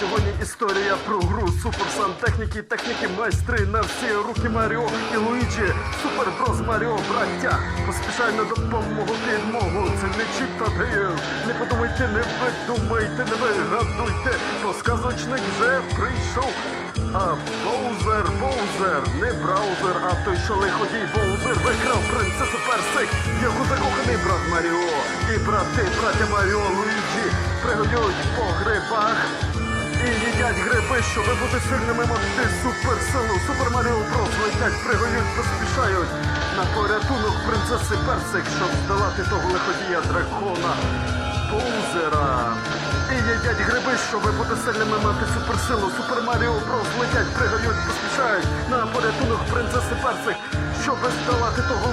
Сьогодні історія про гру Супер Сантехніки, техніки майстри на всі руки Маріо і Луїджі. Супер Брос Маріо, браття. Поспішай на допомогу підмогу. Це не чіп. Не подумайте, не видумайте, не вигадуйте. Бо сказочник вже прийшов. А Боузер, Боузер, не браузер, а той, що лиходій Боузер викрав принцесу Персик, його закоханий брат Маріо. І брати, браття Маріо Луїджі пригодять по грибах. І їдять гриби, щоб бути сильними мати суперсилу. Супер Маріо Брос летять, пригоють, поспішають на порятунок принцеси Персик, щоб здолати того лиходія дракона Боузера. І їдять гриби, щоб бути сильними мати суперсилу. Супер Маріо Брос летять, пригоють, поспішають на порятунок принцеси Персик, щоб здолати того.